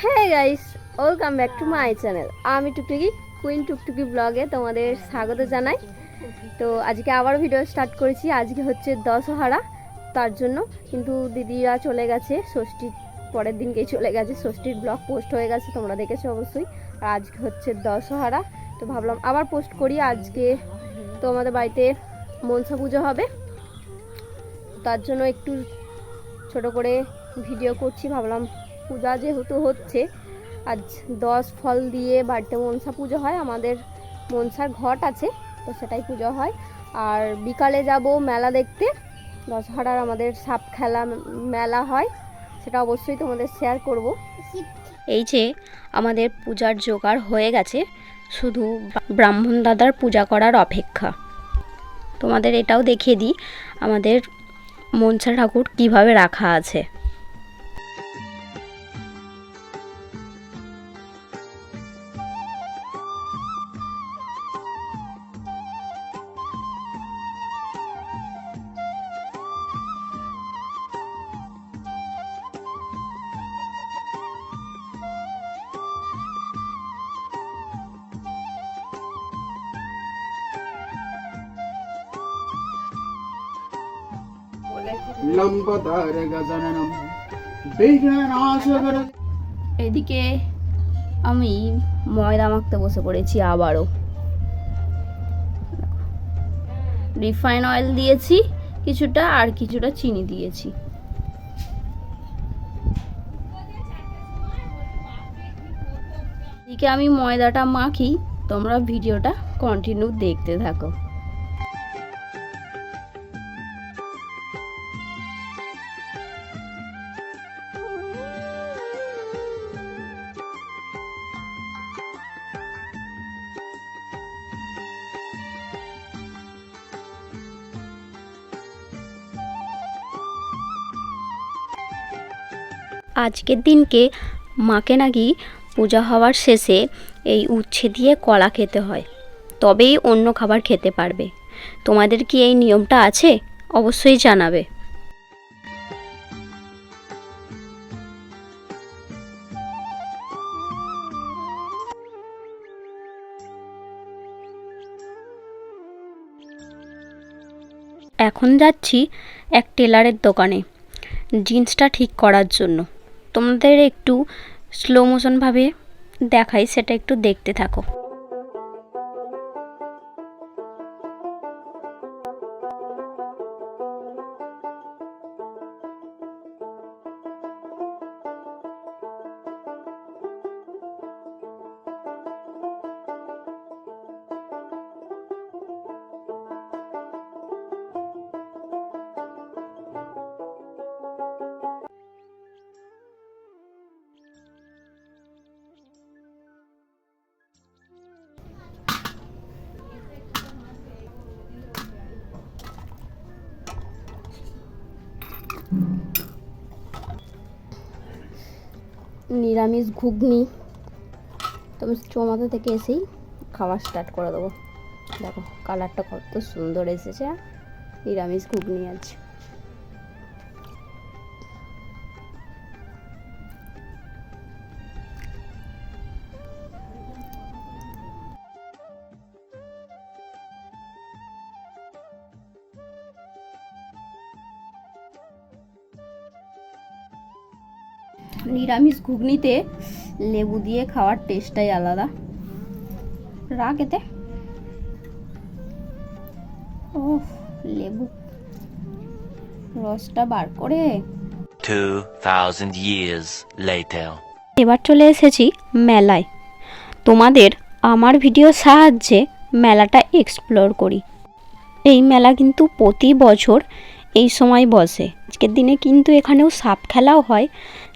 হ্যাঁ guys welcome back to my channel আমি Tuktuki queen টুকটুকি ব্লগে তোমাদের স্বাগত জানাই। তো আজকে আবার ভিডিও স্টার্ট করেছি। আজকে হচ্ছে দশহারা, তার জন্য কিন্তু দিদিরা চলে গেছে, ষষ্ঠীর পরের দিনকেই চলে গেছে। ষষ্ঠীর ব্লগ পোস্ট হয়ে গেছে, তোমরা দেখেছ অবশ্যই। আর আজকে হচ্ছে দশহারা, তো ভাবলাম আবার পোস্ট করি। আজকে তো আমাদের বাড়িতে মনসা পুজো হবে, তার জন্য একটু ছোট করে ভিডিও করছি। ভাবলাম পূজা যেহেতু হচ্ছে, আজ দশ ফল দিয়ে বাড়িতে মনসা পুজো হয়। আমাদের মনসার ঘট আছে তো সেটাই পুজো হয়। আর বিকালে যাব মেলা দেখতে। দশহারার আমাদের সাপ খেলা মেলা হয়। সেটা অবশ্যই তোমাদের শেয়ার করব। এই যে আমাদের পূজার জোগাড় হয়ে গেছে। শুধু ব্রাহ্মণ দাদার পূজা করার অপেক্ষা। তোমাদের এটাও দেখিয়ে দিই, আমাদের মনসা ঠাকুর কীভাবে রাখা আছে। এদিকে আমি ময়দা মাখতে বসে পড়েছি আবারও। রিফাইন অয়েল দিয়েছি, কিছুটা আর কিছুটা চিনি দিয়েছি। এদিকে আমি ময়দাটা মাখি, তোমরা ভিডিওটা কন্টিনিউ দেখতে থাকো। আজকের দিনকে মাকে নাকি পূজা হওয়ার শেষে এই উচ্ছে দিয়ে কলা খেতে হয়। তবেই অন্য খাবার খেতে পারবে। তোমাদের কি এই নিয়মটা আছে? অবশ্যই জানাবে। এখন যাচ্ছি এক টেলারের দোকানে, জিন্সটা ঠিক করার জন্য। তোমাদের একটু স্লো মোশনভাবে দেখাই সেটা একটু দেখতে থাকো। নিরামিষ ঘুগনি। তবে চৌমাথা থেকে এসেই খাওয়া স্টার্ট করে দেবো। দেখো কালারটা কত সুন্দর এসেছে নিরামিষ ঘুগনি আছে। নিরামিষ ঘুগনিতে লেবু দিয়ে খাওয়ার টেস্টটাই আলাদা। রাখ এতে? ও লেবু। রসটা বার করে। 2,000 years later. এবার চলে এসেছি মেলায়। তোমাদের আমার ভিডিওর সাহায্যে মেলাটা এক্সপ্লোর করি। এই মেলা কিন্তু প্রতি বছর এই সময় বসে। আজকের দিনে কিন্তু এখানেও সাপ খেলাও হয়।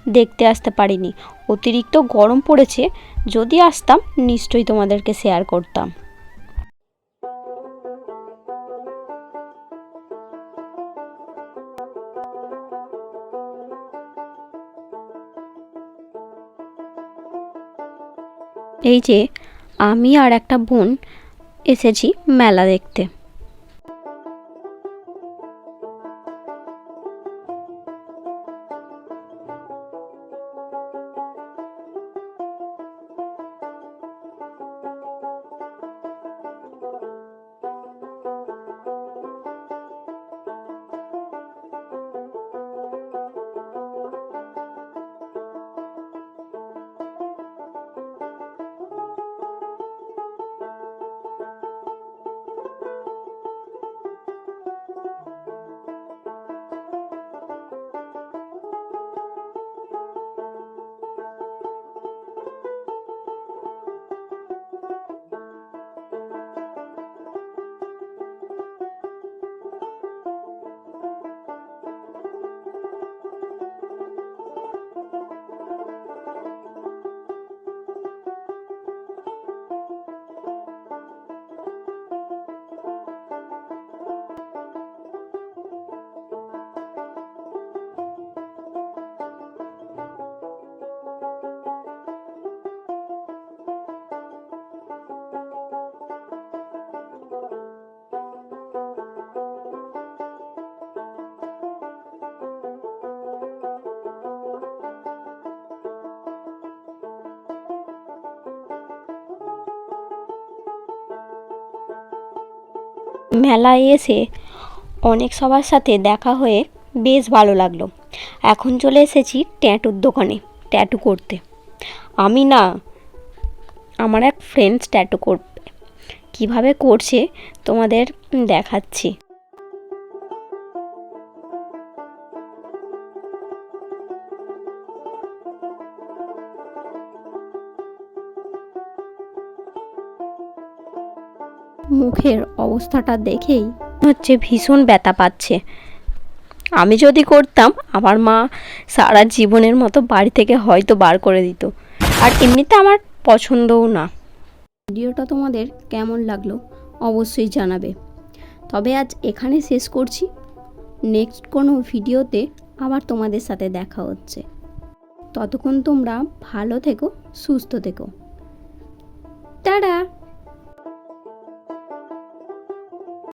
দেখতে আসতে পারিনি। অতিরিক্ত গরম পড়েছে, যদি আসতাম নিশ্চয়ই তোমাদেরকে শেয়ার করতাম। এই যে, আমি আর একটা বোন এসেছি মেলা দেখতে। মেলায় এসে অনেক সবার সাথে দেখা হয়ে বেশ ভালো লাগল। এখন চলে এসেছি ট্যাটুর দোকানে, ট্যাটু করতে। আমি না, আমার এক ফ্রেন্ডস ট্যাটু করবে। কীভাবে করছে তোমাদের দেখাচ্ছি। মুখের অবস্থাটা দেখেই হচ্ছে ভীষণ ব্যথা পাচ্ছে। আমি যদি করতাম, আমার মা সারা জীবনের মতো বাড়ি থেকে হয়তো বার করে দিত। আর এমনিতে আমার পছন্দও না। ভিডিওটা তোমাদের কেমন লাগল অবশ্যই জানাবে। তবে আজ এখানে শেষ করছি। নেক্সট কোনো ভিডিওতে আবার তোমাদের সাথে দেখা হচ্ছে। ততক্ষণ তোমরা ভালো থেকো, সুস্থ থেকো। টাটা!